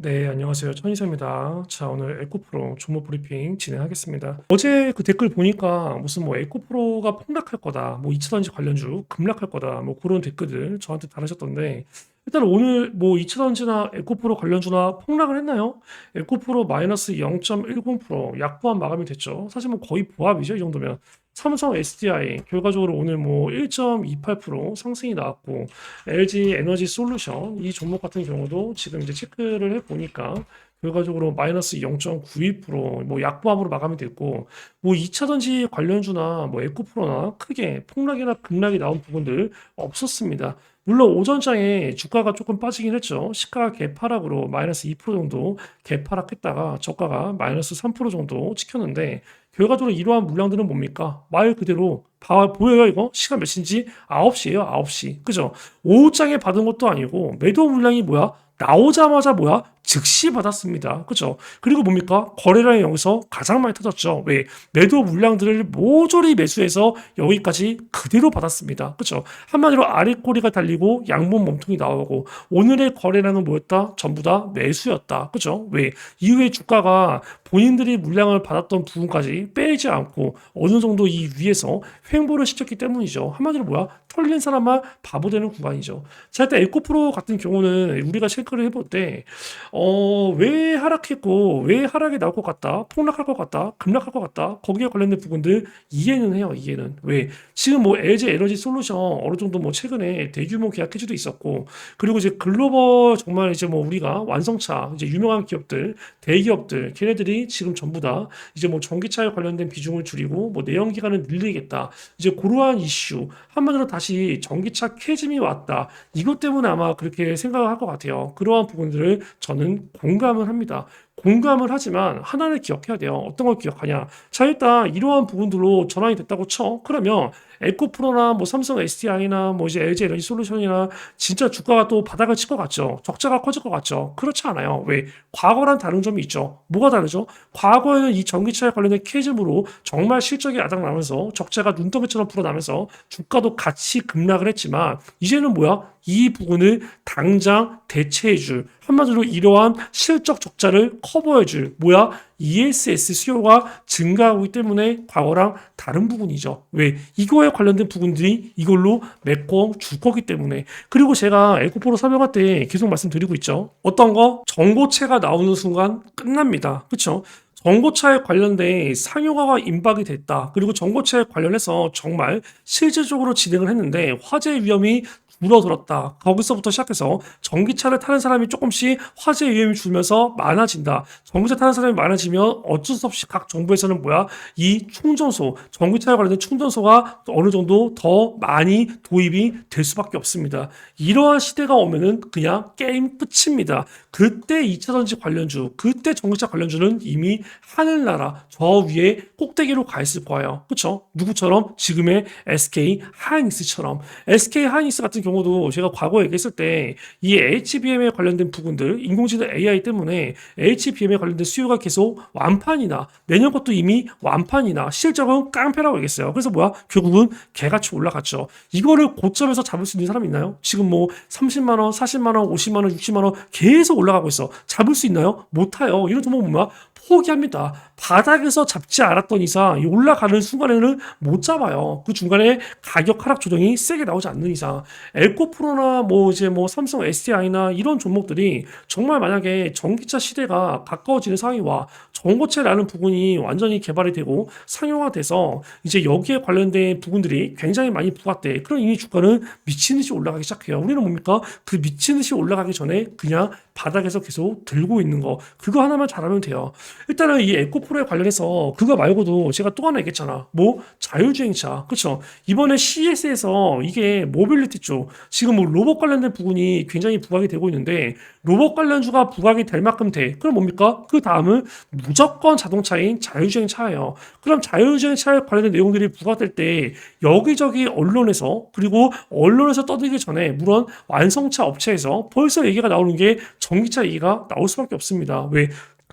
네, 안녕하세요. 천이사입니다. 자, 오늘 에코프로 종목 브리핑 진행하겠습니다. 어제 그 댓글 보니까 무슨 뭐 에코프로가 폭락할 거다, 뭐 2차 전지 관련주 급락할 거다, 뭐 그런 댓글들 저한테 달으셨던데, 일단 오늘 뭐 2차 전지나 에코프로 관련주나 폭락을 했나요? 에코프로 마이너스 0.10% 약보합 마감이 됐죠. 사실 뭐 거의 보합이죠, 이 정도면. 삼성 SDI 결과적으로 오늘 뭐 1.28% 상승이 나왔고 LG 에너지 솔루션 이 종목 같은 경우도 지금 이제 체크를 해 보니까 결과적으로 마이너스 0.92%뭐 약보합으로 마감이 됐고 뭐 2차전지 관련주나 뭐 에코프로나 크게 폭락이나 급락이 나온 부분들 없었습니다. 물론 오전장에 주가가 조금 빠지긴 했죠. 시가가 개파락으로 마이너스 2% 정도 개파락했다가 저가가 마이너스 3% 정도 찍혔는데 결과적으로 이러한 물량들은 뭡니까? 말 그대로 봐 보여요 이거? 시간 몇 시인지? 9시예요 9시 그죠? 오후장에 받은 것도 아니고 매도 물량이 뭐야? 나오자마자 뭐야? 즉시 받았습니다. 그죠? 그리고 뭡니까? 거래량이 여기서 가장 많이 터졌죠. 왜? 매도 물량들을 모조리 매수해서 여기까지 그대로 받았습니다. 그죠? 한마디로 아랫꼬리가 달리고 양봉 몸통이 나오고 오늘의 거래량은 뭐였다? 전부 다 매수였다. 그죠? 왜? 이후에 주가가 본인들이 물량을 받았던 부분까지 빼지 않고 어느 정도 이 위에서 횡보를 시켰기 때문이죠. 한마디로 뭐야? 털린 사람만 바보 되는 구간이죠. 자, 일단 에코프로 같은 경우는 우리가 체크를 해볼 때, 어, 왜 하락했고, 왜 하락이 나올 것 같다, 폭락할 것 같다, 급락할 것 같다, 거기에 관련된 부분들 이해는 해요, 이해는. 왜? 지금 뭐 LG 에너지 솔루션 어느 정도 뭐 최근에 대규모 계약 해주도 있었고, 그리고 이제 글로벌 정말 이제 뭐 우리가 완성차, 이제 유명한 기업들, 대기업들, 걔네들이 지금 전부 다 이제 뭐 전기차에 관련된 비중을 줄이고, 뭐 내연기관을 늘리겠다. 이제 그러한 이슈, 한마디로 다시 전기차 캐즘이 왔다. 이것 때문에 아마 그렇게 생각을 할 것 같아요. 그러한 부분들을 저는 공감을 합니다. 공감을 하지만 하나를 기억해야 돼요. 어떤 걸 기억하냐? 자, 일단 이러한 부분들로 전환이 됐다고 쳐. 그러면 에코프로나 뭐 삼성 SDI나 뭐 이제 LG 에너지 솔루션이나 진짜 주가가 또 바닥을 칠 것 같죠. 적자가 커질 것 같죠. 그렇지 않아요. 왜? 과거랑 다른 점이 있죠. 뭐가 다르죠? 과거에는 이 전기차에 관련된 캐즘으로 정말 실적이 아작나면서 적자가 눈덩이처럼 불어나면서 주가도 같이 급락을 했지만 이제는 뭐야? 이 부분을 당장 대체해줄 한마디로 이러한 실적 적자를 커버해줄 뭐야 ESS 수요가 증가하고 있기 때문에 과거랑 다른 부분이죠. 왜 이거에 관련된 부분들이 이걸로 메꿔 줄 거기 때문에 그리고 제가 에코프로 설명할 때 계속 말씀드리고 있죠. 어떤 거 정보체가 나오는 순간 끝납니다. 그렇죠? 정보차에 관련된 상용화가 임박이 됐다. 그리고 정보차에 관련해서 정말 실질적으로 진행을 했는데 화재 위험이 줄어들었다. 거기서부터 시작해서 전기차를 타는 사람이 조금씩 화재 위험이 줄면서 많아진다. 전기차 타는 사람이 많아지면 어쩔 수 없이 각 정부에서는 뭐야? 이 충전소, 전기차에 관련된 충전소가 어느 정도 더 많이 도입이 될 수밖에 없습니다. 이러한 시대가 오면은 그냥 게임 끝입니다. 그때 2차 전지 관련주, 그때 전기차 관련주는 이미 하늘나라 저 위에 꼭대기로 가 있을 거예요. 그렇죠? 누구처럼 지금의 SK 하이닉스처럼 SK 하이닉스 같은 경우 도 제가 과거에 얘기했을 때 이 HBM에 관련된 부분들 인공지능 AI 때문에 HBM에 관련된 수요가 계속 완판이나 내년 것도 이미 완판이나 실적은 깡패라고 얘기했어요. 그래서 뭐야? 결국은 개같이 올라갔죠. 이거를 고점에서 잡을 수 있는 사람 있나요? 지금 뭐 30만 원, 40만 원, 50만 원, 60만 원 계속 올라가고 있어. 잡을 수 있나요? 못해요. 이런 종목 뭐야? 포기합니다. 바닥에서 잡지 않았던 이상 올라가는 순간에는 못 잡아요. 그 중간에 가격 하락 조정이 세게 나오지 않는 이상 엘코프로나 뭐 이제 뭐 삼성 SDI나 이런 종목들이 정말 만약에 전기차 시대가 가까워지는 상황이 와 전고체라는 부분이 완전히 개발이 되고 상용화돼서 이제 여기에 관련된 부분들이 굉장히 많이 부각돼. 그럼 이미 주가는 미친 듯이 올라가기 시작해요. 우리는 뭡니까? 그 미친 듯이 올라가기 전에 그냥 바닥에서 계속 들고 있는 거 그거 하나만 잘하면 돼요. 일단은 이 에코 프로에 관련해서 그거 말고도 제가 또 하나 얘기했잖아. 뭐 자율주행차, 그렇죠? 이번에 CES에서 이게 모빌리티 쪽 지금 뭐 로봇 관련된 부분이 굉장히 부각이 되고 있는데 로봇 관련주가 부각이 될 만큼 돼. 그럼 뭡니까? 그 다음은 무조건 자동차인 자율주행 차예요. 그럼 자율주행 차에 관련된 내용들이 부각될 때 여기저기 언론에서 그리고 언론에서 떠들기 전에 물론 완성차 업체에서 벌써 얘기가 나오는 게 전기차 얘기가 나올 수밖에 없습니다. 왜?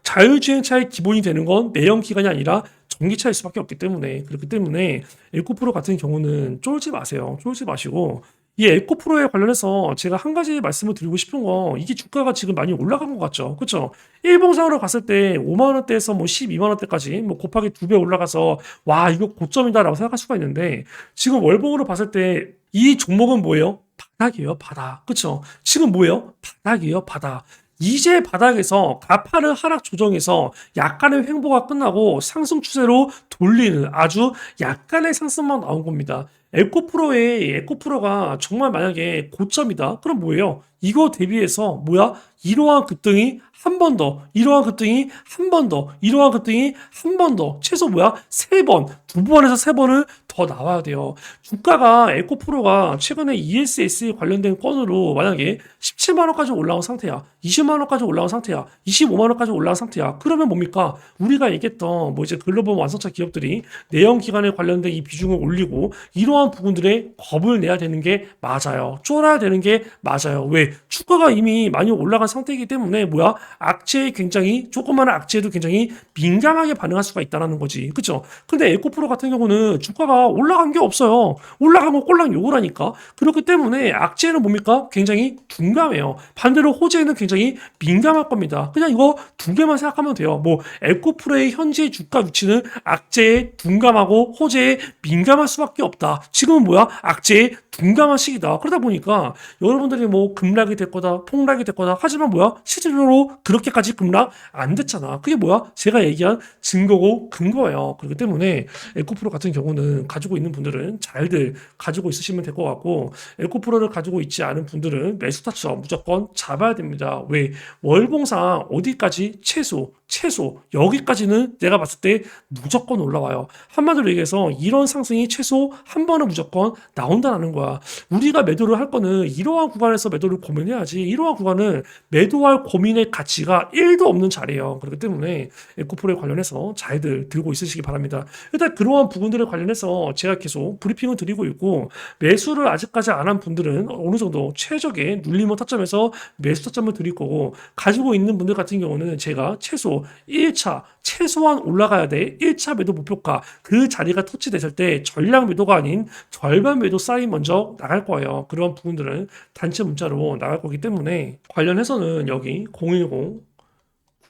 자율주행차의 기본이 되는 건 내연 기관이 아니라 전기차일 수밖에 없기 때문에 그렇기 때문에 에코프로 같은 경우는 쫄지 마세요. 쫄지 마시고 이 에코프로에 관련해서 제가 한 가지 말씀을 드리고 싶은 건 이게 주가가 지금 많이 올라간 것 같죠. 그렇죠? 일봉상으로 갔을 때 5만 원대에서 뭐 12만 원대까지 뭐 곱하기 두 배 올라가서 와 이거 고점이다라고 생각할 수가 있는데 지금 월봉으로 봤을 때 이 종목은 뭐예요? 바닥이에요, 바닥. 그렇죠? 지금 뭐예요? 바닥이에요, 바닥. 이제 바닥에서 가파른 하락 조정에서 약간의 횡보가 끝나고 상승 추세로 돌리는 아주 약간의 상승만 나온 겁니다. 에코프로의 에코프로가 정말 만약에 고점이다. 그럼 뭐예요? 이거 대비해서 뭐야? 이러한 급등이 한 번 더, 이러한 급등이 한 번 더, 이러한 급등이 한 번 더, 최소 뭐야? 세 번, 두 번에서 세 번을 더 나와야 돼요. 주가가 에코프로가 최근에 ESS 관련된 건으로 만약에 17만 원까지 올라온 상태야. 20만 원까지 올라온 상태야. 25만 원까지 올라온 상태야. 그러면 뭡니까? 우리가 얘기했던 뭐 이제 글로벌 완성차 기업들이 내연 기관에 관련된 이 비중을 올리고 이러한 부분들에 겁을 내야 되는 게 맞아요. 쫄아야 되는 게 맞아요. 왜? 주가가 이미 많이 올라간 상태이기 때문에 뭐야? 악재에 굉장히 조그마한 악재에도 굉장히 민감하게 반응할 수가 있다라는 거지. 그죠? 근데 에코프로 같은 경우는 주가가 올라간 게 없어요. 올라간 거 꼴랑 욕을 하니까. 그렇기 때문에 악재는 뭡니까? 굉장히 둔감해요. 반대로 호재는 굉장히 민감할 겁니다. 그냥 이거 두 개만 생각하면 돼요. 뭐 에코프로의 현재 주가 위치는 악재에 둔감하고 호재에 민감할 수밖에 없다. 지금은 뭐야? 악재에 둔감한 시기다. 그러다 보니까 여러분들이 뭐 급락이 될 거다, 폭락이 될 거다. 하지만 뭐야? 실제로 그렇게까지 급락 안 됐잖아. 그게 뭐야? 제가 얘기한 증거고 근거예요. 그렇기 때문에 에코프로 같은 경우는 가지고 있는 분들은 잘들 가지고 있으시면 될 것 같고 에코프로를 가지고 있지 않은 분들은 매수 타점 무조건 잡아야 됩니다. 왜? 월봉상 어디까지 최소 최소 여기까지는 내가 봤을 때 무조건 올라와요. 한마디로 얘기해서 이런 상승이 최소 한 번은 무조건 나온다는 거야. 우리가 매도를 할 거는 이러한 구간에서 매도를 고민해야지. 이러한 구간은 매도할 고민의 가치가 1도 없는 자리예요. 그렇기 때문에 에코프로에 관련해서 잘들 들고 있으시기 바랍니다. 일단 그러한 부분들에 관련해서 제가 계속 브리핑을 드리고 있고 매수를 아직까지 안 한 분들은 어느 정도 최적의 눌림목 타점에서 매수 타점을 드릴 거고 가지고 있는 분들 같은 경우는 제가 최소 1차 최소한 올라가야 돼 1차 매도 목표가 그 자리가 터치됐을 때 전량 매도가 아닌 절반 매도 사인 먼저 나갈 거예요. 그런 부분들은 단체 문자로 나갈 거기 때문에 관련해서는 여기 010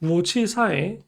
9574에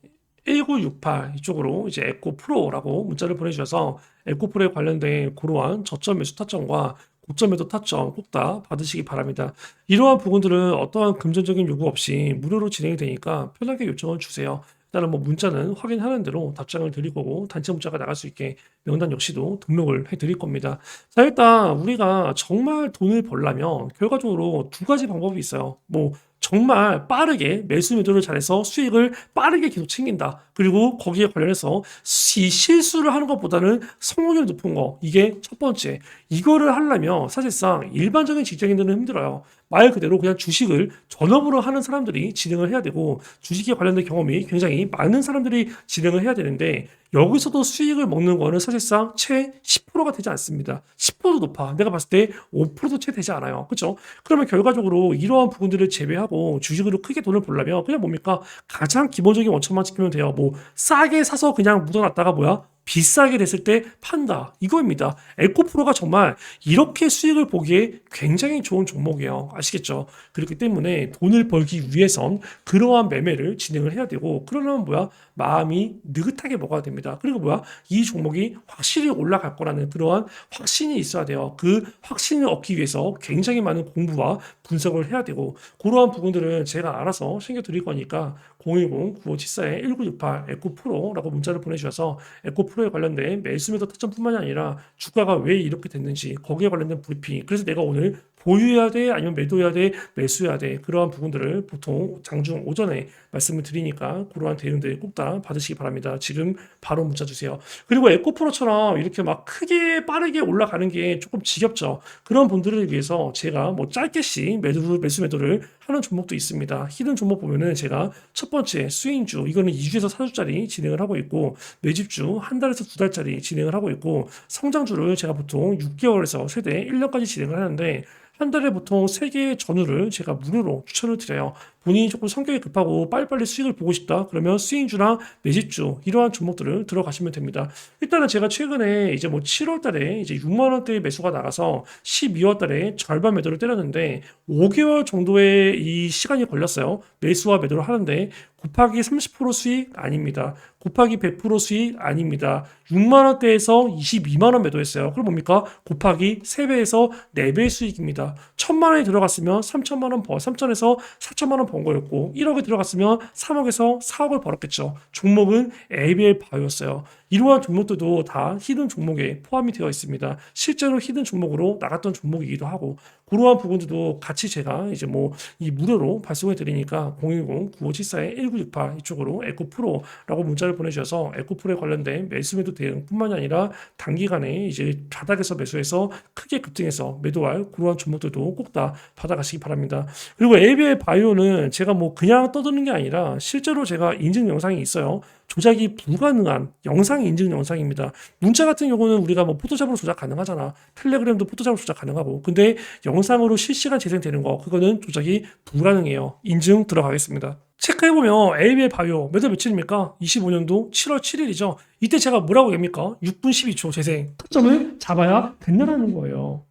1968 이쪽으로 이제 에코 프로라고 문자를 보내주셔서 에코 프로에 관련된 고러한 저점 매수 타점과 고점 매도 타점 꼭 다 받으시기 바랍니다. 이러한 부분들은 어떠한 금전적인 요구 없이 무료로 진행이 되니까 편하게 요청을 주세요. 일단은 뭐 문자는 확인하는 대로 답장을 드릴 거고 단체 문자가 나갈 수 있게 명단 역시도 등록을 해 드릴 겁니다. 자, 일단 우리가 정말 돈을 벌려면 결과적으로 두 가지 방법이 있어요. 뭐 정말 빠르게 매수 매도를 잘해서 수익을 빠르게 계속 챙긴다. 그리고 거기에 관련해서 시, 실수를 하는 것보다는 성공률이 높은 거. 이게 첫 번째. 이거를 하려면 사실상 일반적인 직장인들은 힘들어요. 말 그대로 그냥 주식을 전업으로 하는 사람들이 진행을 해야 되고 주식에 관련된 경험이 굉장히 많은 사람들이 진행을 해야 되는데 여기서도 수익을 먹는 거는 사실상 채 10%가 되지 않습니다. 10%도 높아. 내가 봤을 때 5%도 채 되지 않아요. 그렇죠? 그러면 결과적으로 이러한 부분들을 제외하고 주식으로 크게 돈을 벌려면 그냥 뭡니까? 가장 기본적인 원천만 지키면 돼요. 뭐 싸게 사서 그냥 묻어놨다가 뭐야? 비싸게 됐을 때 판다. 이거입니다. 에코프로가 정말 이렇게 수익을 보기에 굉장히 좋은 종목이에요. 아시겠죠? 그렇기 때문에 돈을 벌기 위해선 그러한 매매를 진행을 해야 되고, 그러려면 뭐야? 마음이 느긋하게 먹어야 됩니다. 그리고 뭐야? 이 종목이 확실히 올라갈 거라는 그러한 확신이 있어야 돼요. 그 확신을 얻기 위해서 굉장히 많은 공부와 분석을 해야 되고, 그러한 부분들은 제가 알아서 챙겨드릴 거니까 010-9574-1968 에코프로라고 문자를 보내주셔서 에코프로에 관련된 매수 매도 타점뿐만이 아니라 주가가 왜 이렇게 됐는지 거기에 관련된 브리핑 그래서 내가 오늘 보유해야 돼 아니면 매도해야 돼 매수해야 돼 그러한 부분들을 보통 장중 오전에 말씀을 드리니까 그러한 대응들 꼭 다 받으시기 바랍니다. 지금 바로 문자 주세요. 그리고 에코프로처럼 이렇게 막 크게 빠르게 올라가는 게 조금 지겹죠. 그런 분들을 위해서 제가 뭐 짧게씩 매도 매수 매도를 하는 종목도 있습니다. 히든 종목 보면은 제가 첫 번째 스윙주 이거는 2주에서 4주짜리 진행을 하고 있고 매집주 한 달에서 두 달짜리 진행을 하고 있고 성장주를 제가 보통 6개월에서 최대 1년까지 진행을 하는데 한 달에 보통 3개의 전후를 제가 무료로 추천을 드려요. 본인이 조금 성격이 급하고 빨리빨리 수익을 보고 싶다. 그러면 스윙주랑 매집주 이러한 종목들을 들어가시면 됩니다. 일단은 제가 최근에 이제 뭐 7월 달에 이제 6만 원대의 매수가 나가서 12월 달에 절반 매도를 때렸는데 5개월 정도의 이 시간이 걸렸어요. 매수와 매도를 하는데 곱하기 30% 수익 아닙니다. 곱하기 100% 수익 아닙니다. 6만 원대에서 22만 원 매도했어요. 그럼 뭡니까? 곱하기 3배에서 4배의 수익입니다. 1000만 원이 들어갔으면 3천만 원 버, 3천에서 4천만 원번 거였고 1억이 들어갔으면 3억에서 4억을 벌었겠죠. 종목은 ABL 바이오였어요. 이러한 종목들도 다 히든 종목에 포함이 되어 있습니다. 실제로 히든 종목으로 나갔던 종목이기도 하고 그러한 부분들도 같이 제가 이제 뭐 이 무료로 발송해 드리니까 010-9574-1968 이쪽으로 에코프로라고 문자를 보내주셔서 에코프로에 관련된 매수 매도 대응뿐만이 아니라 단기간에 이제 바닥에서 매수해서 크게 급등해서 매도할 그러한 종목들도 꼭 다 받아가시기 바랍니다. 그리고 ABL 바이오는 제가 뭐 그냥 떠드는 게 아니라 실제로 제가 인증 영상이 있어요. 조작이 불가능한 영상 인증 영상입니다. 문자 같은 경우는 우리가 뭐 포토샵으로 조작 가능하잖아. 텔레그램도 포토샵으로 조작 가능하고. 근데 영상으로 실시간 재생되는 거 그거는 조작이 불가능해요. 인증 들어가겠습니다. 체크해보면 ABL 바이오 몇월 며칠입니까? 25년도 7월 7일이죠. 이때 제가 뭐라고 얘기합니까? 6분 12초 재생. 타점을 잡아야 된다는 거예요.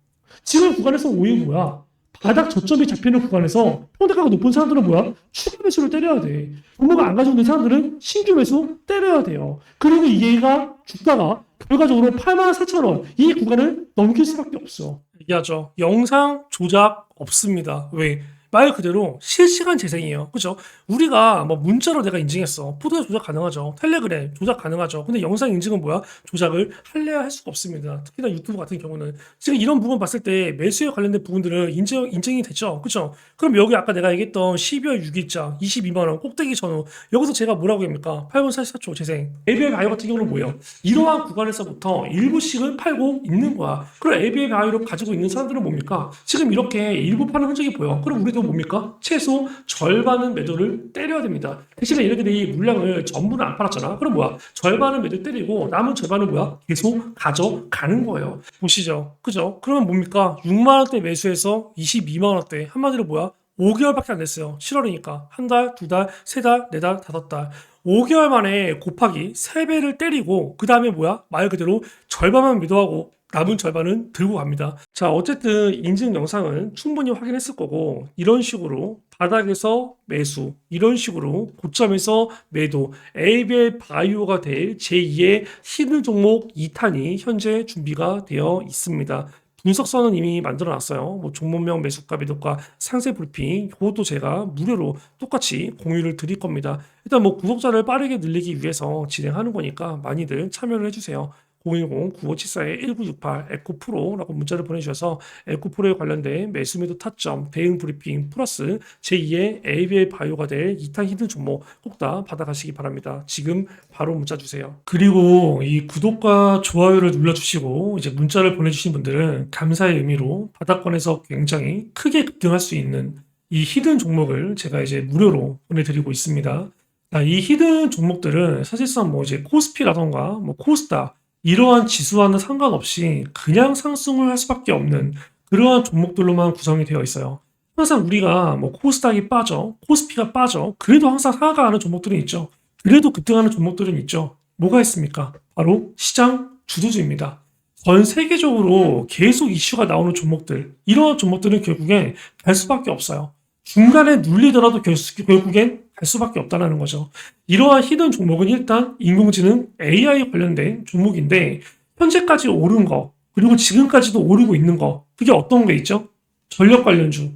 지금 구간에서 오이 뭐야? 바닥 저점이 잡히는 구간에서 평대가가 높은 사람들은 뭐야? 추가 매수를 때려야 돼. 종목을 안 가지고 있는 사람들은 신규 매수 때려야 돼요. 그리고 얘가 주가가 결과적으로 8만 4천 원 이 구간을 넘길 수밖에 없어. 얘기하죠. 영상 조작 없습니다. 왜? 말 그대로 실시간 재생이에요. 그죠? 우리가 뭐 문자로 내가 인증했어. 포토샵 조작 가능하죠. 텔레그램 조작 가능하죠. 근데 영상 인증은 뭐야? 조작을 할래야 할 수가 없습니다. 특히나 유튜브 같은 경우는. 지금 이런 부분 봤을 때 매수에 관련된 부분들은 인증, 인증이 됐죠. 그죠? 그럼 여기 아까 내가 얘기했던 12월 6일자 22만 원 꼭대기 전후 여기서 제가 뭐라고 합니까? 8분 44초 재생. ABL 바이오 같은 경우는 뭐예요? 이러한 구간에서부터 일부씩은 팔고 있는 거야. 그럼 ABL 바이오를 가지고 있는 사람들은 뭡니까? 지금 이렇게 일부 파는 흔적이 보여. 그럼 우리도 뭡니까? 최소 절반은 매도를 때려야 됩니다. 대신에 얘네들이 이 물량을 전부는 안 팔았잖아. 그럼 뭐야? 절반은 매도 때리고 남은 절반은 뭐야? 계속 가져가는 거예요. 보시죠. 그죠? 그러면 뭡니까? 6만 원대 매수해서 22만 원대. 한마디로 뭐야? 5개월밖에 안 됐어요. 7월이니까. 한 달, 두 달, 세 달, 네 달, 다섯 달. 5개월 만에 곱하기 3배를 때리고 그 다음에 뭐야? 말 그대로 절반만 매도하고 남은 절반은 들고 갑니다. 자, 어쨌든 인증 영상은 충분히 확인했을 거고 이런 식으로 바닥에서 매수, 이런 식으로 고점에서 매도, ABL 바이오가 될 제2의 히든 종목 2탄이 현재 준비가 되어 있습니다. 분석선은 이미 만들어 놨어요. 뭐 종목명 매수가 매도가 상세 브리핑 이것도 제가 무료로 똑같이 공유를 드릴 겁니다. 일단 뭐 구독자를 빠르게 늘리기 위해서 진행하는 거니까 많이들 참여를 해주세요. 010-9574-1968 에코프로라고 문자를 보내주셔서 에코프로에 관련된 매수 매도 타점, 대응 브리핑 플러스 제2의 ABL 바이오가 될 2탄 히든 종목 꼭 다 받아가시기 바랍니다. 지금 바로 문자 주세요. 그리고 이 구독과 좋아요를 눌러주시고 이제 문자를 보내주신 분들은 감사의 의미로 바닥권에서 굉장히 크게 급등할 수 있는 이 히든 종목을 제가 이제 무료로 보내드리고 있습니다. 자, 이 히든 종목들은 사실상 뭐 이제 코스피라던가 뭐 코스닥 이러한 지수와는 상관없이 그냥 상승을 할 수밖에 없는 그러한 종목들로만 구성이 되어 있어요. 항상 우리가 뭐 코스닥이 빠져, 코스피가 빠져, 그래도 항상 상하가하는 종목들은 있죠. 그래도 급등하는 종목들은 있죠. 뭐가 있습니까? 바로 시장 주도주입니다. 전 세계적으로 계속 이슈가 나오는 종목들, 이러한 종목들은 결국엔 갈 수밖에 없어요. 중간에 눌리더라도 결국엔 갈 수밖에 없다는 거죠. 이러한 히든 종목은 일단 인공지능 AI 관련된 종목인데 현재까지 오른 거 그리고 지금까지도 오르고 있는 거 그게 어떤 게 있죠? 전력 관련주.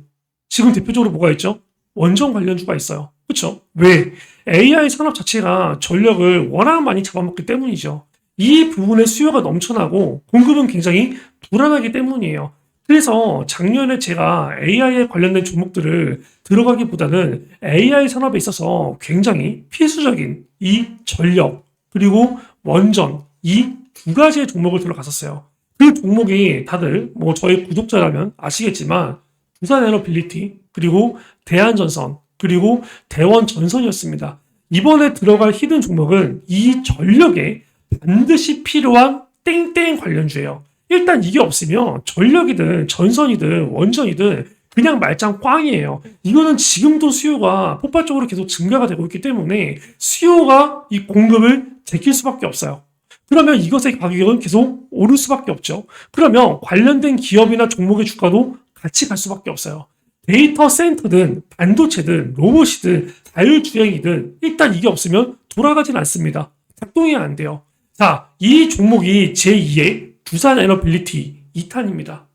지금 대표적으로 뭐가 있죠? 원전 관련주가 있어요. 그렇죠? 왜? AI 산업 자체가 전력을 워낙 많이 잡아먹기 때문이죠. 이 부분에 수요가 넘쳐나고 공급은 굉장히 불안하기 때문이에요. 그래서 작년에 제가 AI에 관련된 종목들을 들어가기보다는 AI 산업에 있어서 굉장히 필수적인 이 전력 그리고 원전 이 두 가지의 종목을 들어갔었어요. 그 종목이 다들 뭐 저희 구독자라면 아시겠지만 부산 에너빌리티 그리고 대한전선 그리고 대원전선이었습니다. 이번에 들어갈 히든 종목은 이 전력에 반드시 필요한 땡땡 관련주예요. 일단 이게 없으면 전력이든 전선이든 원전이든 그냥 말짱 꽝이에요. 이거는 지금도 수요가 폭발적으로 계속 증가가 되고 있기 때문에 수요가 이 공급을 제킬 수밖에 없어요. 그러면 이것의 가격은 계속 오를 수밖에 없죠. 그러면 관련된 기업이나 종목의 주가도 같이 갈 수밖에 없어요. 데이터 센터든 반도체든 로봇이든 자율주행이든 일단 이게 없으면 돌아가진 않습니다. 작동이 안 돼요. 자, 이 종목이 제2의 두산 에너빌리티 2탄입니다.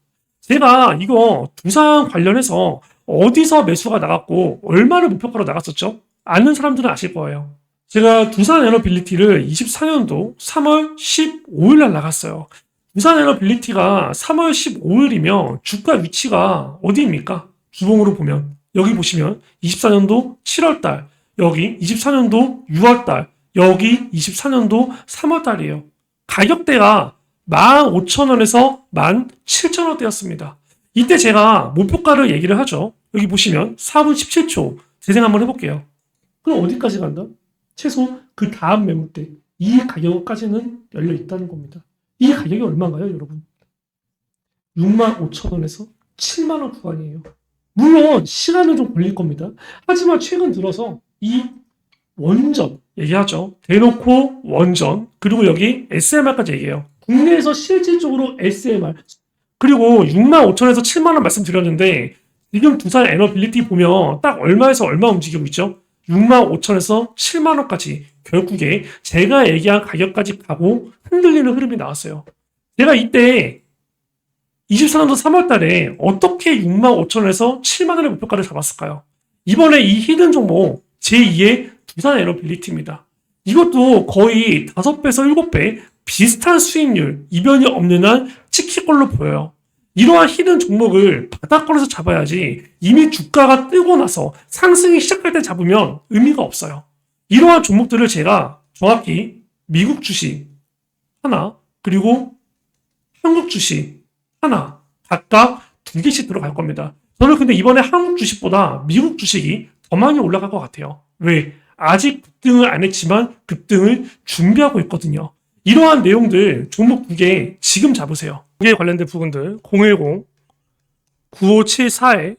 제가 이거 두산 관련해서 어디서 매수가 나갔고 얼마를 목표가로 나갔었죠? 아는 사람들은 아실 거예요. 제가 두산 에너빌리티를 24년도 3월 15일 날 나갔어요. 두산 에너빌리티가 3월 15일이면 주가 위치가 어디입니까? 주봉으로 보면 여기 보시면 24년도 7월 달, 여기 24년도 6월 달, 여기 24년도 3월 달이에요. 가격대가 15,000원에서 17,000원대였습니다. 이때 제가 목표가를 얘기를 하죠. 여기 보시면 4분 17초 재생 한번 해볼게요. 그럼 어디까지 간다? 최소 그 다음 매물대 이 가격까지는 열려 있다는 겁니다. 이 가격이 얼마인가요, 여러분? 65,000원에서 7만원 구간이에요. 물론 시간은 좀 걸릴 겁니다. 하지만 최근 들어서 이 원전 얘기하죠. 대놓고 원전 그리고 여기 SMR까지 얘기해요. 국내에서 실질적으로 SMR 그리고 6만 5천에서 7만 원 말씀드렸는데 지금 두산 에너빌리티 보면 딱 얼마에서 얼마 움직이고 있죠? 6만 5천에서 7만 원까지 결국에 제가 얘기한 가격까지 가고 흔들리는 흐름이 나왔어요. 제가 이때 24년도 3월 달에 어떻게 6만 5천에서 7만 원의 목표가를 잡았을까요? 이번에 이 히든 종목 제2의 두산 에너빌리티입니다. 이것도 거의 5배에서 7배 비슷한 수익률, 이변이 없는 한 찍힐 걸로 보여요. 이러한 히든 종목을 바닥권에서 잡아야지 이미 주가가 뜨고 나서 상승이 시작할 때 잡으면 의미가 없어요. 이러한 종목들을 제가 정확히 미국 주식 하나, 그리고 한국 주식 하나, 각각 두 개씩 들어갈 겁니다. 저는 근데 이번에 한국 주식보다 미국 주식이 더 많이 올라갈 것 같아요. 왜? 아직 급등을 안 했지만 급등을 준비하고 있거든요. 이러한 내용들 종목 두 개 지금 잡으세요. 거기에 관련된 부분들 010 9574에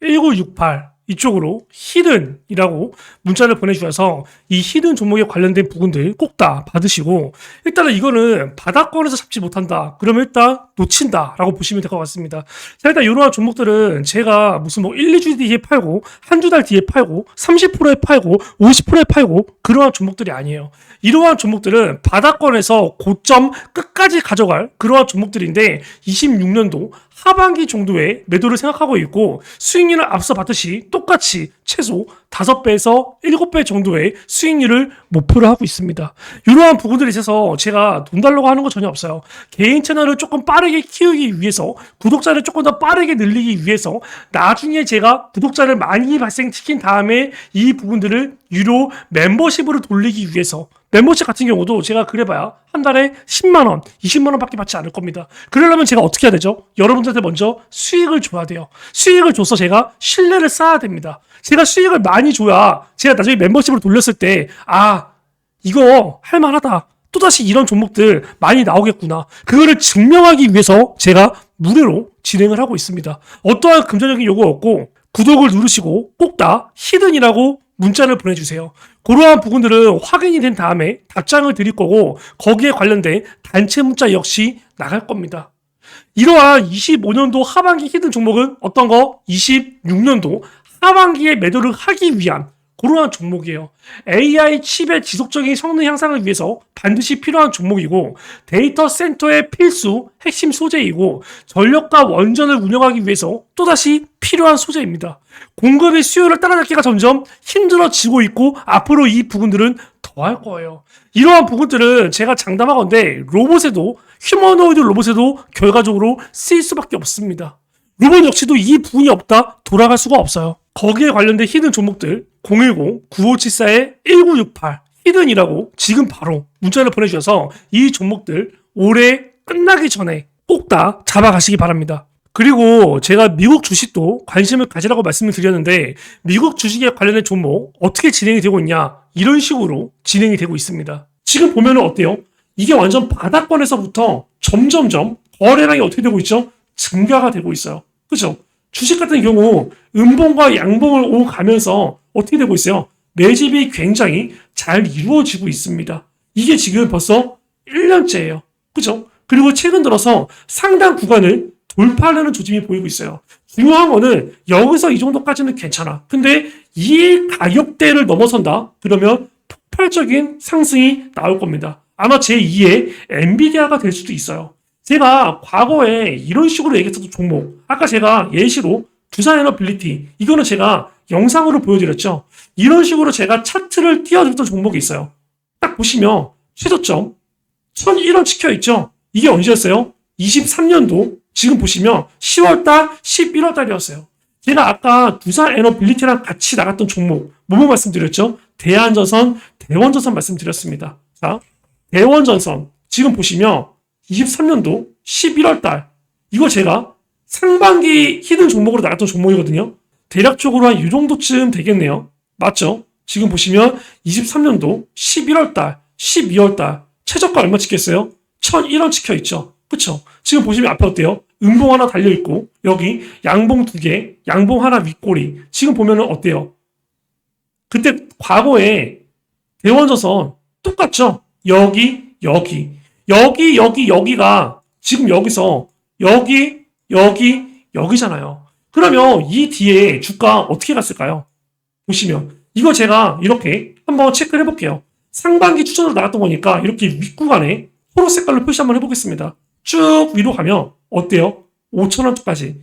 1968 이쪽으로 히든이라고 문자를 보내주셔서 이 히든 종목에 관련된 부분들 꼭 다 받으시고 일단은 이거는 바닥권에서 잡지 못한다. 그러면 일단 놓친다라고 보시면 될 것 같습니다. 자, 일단 이러한 종목들은 제가 무슨 뭐 1, 2주 뒤에 팔고 한 두 달 뒤에 팔고 30%에 팔고 50%에 팔고 그러한 종목들이 아니에요. 이러한 종목들은 바닥권에서 고점 끝까지 가져갈 그러한 종목들인데 26년도 하반기 정도의 매도를 생각하고 있고 수익률을 앞서 봤듯이 똑같이 최소 5배에서 7배 정도의 수익률을 목표로 하고 있습니다. 이러한 부분들에 있어서 제가 돈 달라고 하는 거 전혀 없어요. 개인 채널을 조금 빠르게 키우기 위해서 구독자를 조금 더 빠르게 늘리기 위해서 나중에 제가 구독자를 많이 발생시킨 다음에 이 부분들을 유료 멤버십으로 돌리기 위해서 멤버십 같은 경우도 제가 그래봐야 한 달에 10만 원, 20만 원 밖에 받지 않을 겁니다. 그러려면 제가 어떻게 해야 되죠? 여러분들한테 먼저 수익을 줘야 돼요. 수익을 줘서 제가 신뢰를 쌓아야 됩니다. 제가 수익을 많이 줘야 제가 나중에 멤버십으로 돌렸을 때 아, 이거 할만하다. 또다시 이런 종목들 많이 나오겠구나. 그거를 증명하기 위해서 제가 무료로 진행을 하고 있습니다. 어떠한 금전적인 요구 없고 구독을 누르시고 꼭 다 히든이라고 문자를 보내주세요. 그러한 부분들은 확인이 된 다음에 답장을 드릴 거고 거기에 관련된 단체 문자 역시 나갈 겁니다. 이러한 25년도 하반기 히든 종목은 어떤 거? 26년도 하반기에 매도를 하기 위한 그러한 종목이에요. AI 칩의 지속적인 성능 향상을 위해서 반드시 필요한 종목이고 데이터 센터의 필수 핵심 소재이고 전력과 원전을 운영하기 위해서 또다시 필요한 소재입니다. 공급의 수요를 따라잡기가 점점 힘들어지고 있고 앞으로 이 부분들은 더할 거예요. 이러한 부분들은 제가 장담하건대 로봇에도 휴머노이드 로봇에도 결과적으로 쓰일 수밖에 없습니다. 로봇 역시도 이 부분이 없다 돌아갈 수가 없어요. 거기에 관련된 히든 종목들 010-9574-1968 히든이라고 지금 바로 문자를 보내주셔서 이 종목들 올해 끝나기 전에 꼭 다 잡아가시기 바랍니다. 그리고 제가 미국 주식도 관심을 가지라고 말씀을 드렸는데 미국 주식에 관련된 종목 어떻게 진행이 되고 있냐 이런 식으로 진행이 되고 있습니다. 지금 보면은 어때요? 이게 완전 바닥권에서부터 점점점 거래량이 어떻게 되고 있죠? 증가가 되고 있어요. 그죠? 주식 같은 경우 음봉과 양봉을 오고 가면서 어떻게 되고 있어요? 매집이 굉장히 잘 이루어지고 있습니다. 이게 지금 벌써 1년째예요. 그죠? 그리고 최근 들어서 상당 구간을 돌파하려는 조짐이 보이고 있어요. 중요한 거는 여기서 이 정도까지는 괜찮아. 근데 이 가격대를 넘어선다? 그러면 폭발적인 상승이 나올 겁니다. 아마 제2의 엔비디아가 될 수도 있어요. 제가 과거에 이런 식으로 얘기했던 종목, 아까 제가 예시로 두산 에너빌리티, 이거는 제가 영상으로 보여드렸죠. 이런 식으로 제가 차트를 띄워줬던 종목이 있어요. 딱 보시면 최저점 1001원 찍혀 있죠. 이게 언제였어요? 23년도 지금 보시면 10월달, 11월달이었어요. 제가 아까 두산 에너빌리티랑 같이 나갔던 종목 뭐뭐 말씀드렸죠? 대한전선, 대원전선 말씀드렸습니다. 자, 대원전선 지금 보시면 23년도 11월 달 이거 제가 상반기 히든 종목으로 나갔던 종목이거든요. 대략적으로 한 이 정도쯤 되겠네요. 맞죠? 지금 보시면 23년도 11월 달, 12월 달 최저가 얼마 찍혔어요? 1001원 찍혀 있죠. 그쵸? 지금 보시면 앞에 어때요? 음봉 하나 달려 있고 여기 양봉 두 개, 양봉 하나 윗꼬리. 지금 보면은 어때요? 그때 과거에 대원조선 똑같죠? 여기, 여기, 여기, 여기, 여기가 지금 여기서 여기, 여기, 여기잖아요. 그러면 이 뒤에 주가 어떻게 갔을까요? 보시면 이거 제가 이렇게 한번 체크를 해볼게요. 상반기 추천으로 나갔던 거니까 이렇게 윗구간에 초록 색깔로 표시 한번 해보겠습니다. 쭉 위로 가면 어때요? 5천원까지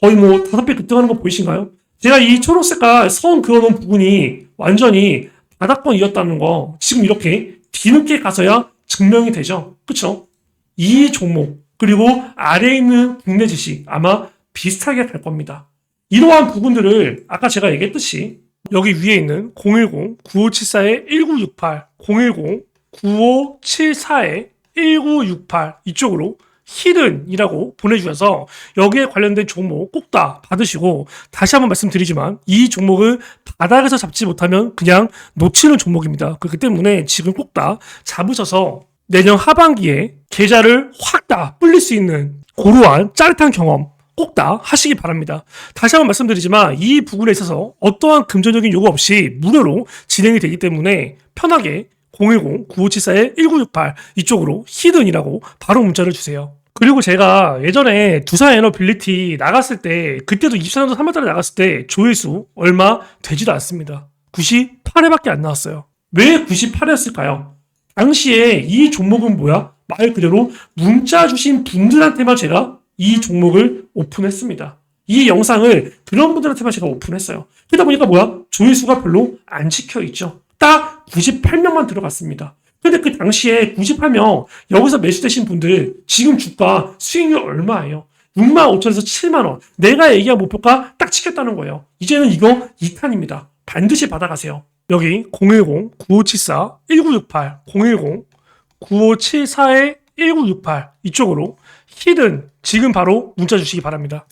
거의 뭐 다섯 배 급등하는 거 보이신가요? 제가 이 초록 색깔 선 그어놓은 부분이 완전히 바닥권이었다는 거 지금 이렇게 뒤늦게 가서야 증명이 되죠. 그쵸? 이 종목 그리고 아래에 있는 국내 지식 아마 비슷하게 갈 겁니다. 이러한 부분들을 아까 제가 얘기했듯이 여기 위에 있는 010-9574-1968, 010-9574-1968 이쪽으로 히든이라고 보내주셔서 여기에 관련된 종목 꼭 다 받으시고 다시 한번 말씀드리지만 이 종목은 바닥에서 잡지 못하면 그냥 놓치는 종목입니다. 그렇기 때문에 지금 꼭 다 잡으셔서 내년 하반기에 계좌를 확 다 불릴 수 있는 고루한 짜릿한 경험 꼭 다 하시기 바랍니다. 다시 한번 말씀드리지만 이 부분에 있어서 어떠한 금전적인 요구 없이 무료로 진행이 되기 때문에 편하게 010-9574-1968 이쪽으로 히든이라고 바로 문자를 주세요. 그리고 제가 예전에 두산 에너빌리티 나갔을 때 그때도 24년도 3월달에 나갔을 때 조회수 얼마 되지도 않습니다. 98회밖에 안 나왔어요. 왜 98회였을까요? 당시에 이 종목은 뭐야? 말 그대로 문자 주신 분들한테만 제가 이 종목을 오픈했습니다. 이 영상을 그런 분들한테만 제가 오픈했어요. 그러다 보니까 뭐야? 조회수가 별로 안 찍혀 있죠. 딱 98명만 들어갔습니다. 근데 그 당시에 98명 여기서 매수되신 분들 지금 주가 수익률 얼마예요? 6만 5천에서 7만 원. 내가 얘기한 목표가 딱 찍혔다는 거예요. 이제는 이거 2탄입니다. 반드시 받아가세요. 여기 010-9574-1968, 010-9574-1968 이쪽으로 히든 지금 바로 문자 주시기 바랍니다.